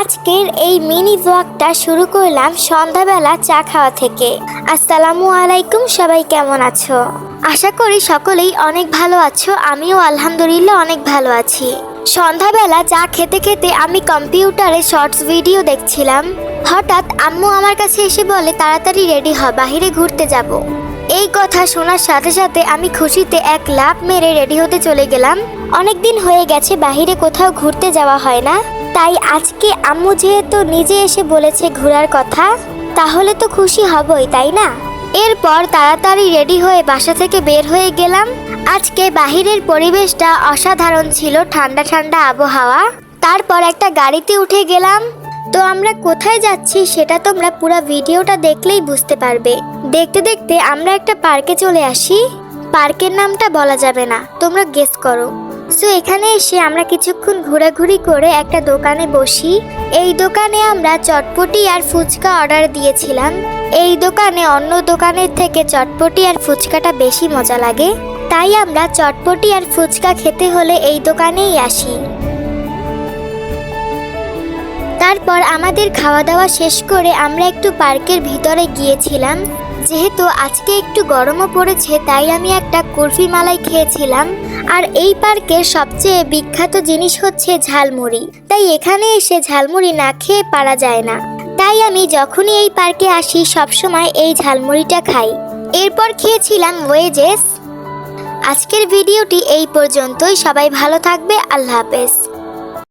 আজকের এই মিনি ব্লগটা শুরু করলাম সন্ধ্যাবেলা চা খাওয়া থেকে। আসসালামু আলাইকুম, সবাই কেমন আছো? আশা করি সকলেই অনেক ভালো আছো, আমিও আলহামদুলিল্লাহ অনেক ভালো আছি। সন্ধ্যাবেলা চা খেতে খেতে আমি কম্পিউটারে শর্টস ভিডিও দেখছিলাম। হঠাৎ আম্মু আমার কাছে এসে বলে, তাড়াতাড়ি রেডি হ, বাহিরে ঘুরতে যাব। এই কথা শোনার সাথে সাথে আমি খুশিতে এক লাফ মেরে রেডি হতে চলে গেলাম। অনেকদিন হয়ে গেছে, বাহিরে কোথাও ঘুরতে যাওয়া হয় না। তাই আজকে আম্মু যেহেতু নিজে এসে বলেছে ঘোরার কথা, তাহলে তো খুশি হবই, তাই না? এরপর তাড়াতাড়ি রেডি হয়ে বাসা থেকে বের হয়ে গেলাম। আজকে বাহিরের পরিবেশটা অসাধারণ ছিল, ঠান্ডা ঠান্ডা আবহাওয়া। তারপর একটা গাড়িতে উঠে গেলাম। তো আমরা কোথায় যাচ্ছি সেটা তোমরা পুরো ভিডিওটা দেখলেই বুঝতে পারবে। দেখতে দেখতে আমরা একটা পার্কে চলে আসি। পার্কের নামটা বলা যাবে না, তোমরা গেস করো। সো এখানে এসে আমরা কিছুক্ষণ ঘোরাঘুরি করে একটা দোকানে বসি। এই দোকানে আমরা চটপটি আর ফুচকা অর্ডার দিয়েছিলাম। এই দোকানে অন্য দোকানের থেকে চটপটি আর ফুচকাটা বেশি মজা লাগে। তাই আমরা চটপটি আর ফুচকা খেতে হলে এই দোকানেই আসি। তারপর আমাদের খাওয়া দাওয়া শেষ করে আমরা একটু পার্কের ভিতরে গিয়েছিলাম। যেহেতু আজকে একটু গরমও পড়েছে, তাই আমি একটা কুলফি মালাই খেয়েছিলাম। আর এই পার্কের সবচেয়ে বিখ্যাত জিনিস হচ্ছে ঝালমুড়ি। তাই এখানে এসে ঝালমুড়ি না খেয়ে পারা যায় না। তাই আমি যখনই এই পার্কে আসি, সবসময় এই ঝালমুড়িটা খাই। এরপর খেয়েছিলাম ওয়েজেস। আজকের ভিডিওটি এই পর্যন্তই। সবাই ভালো থাকবে। আল্লাহ হাফেজ।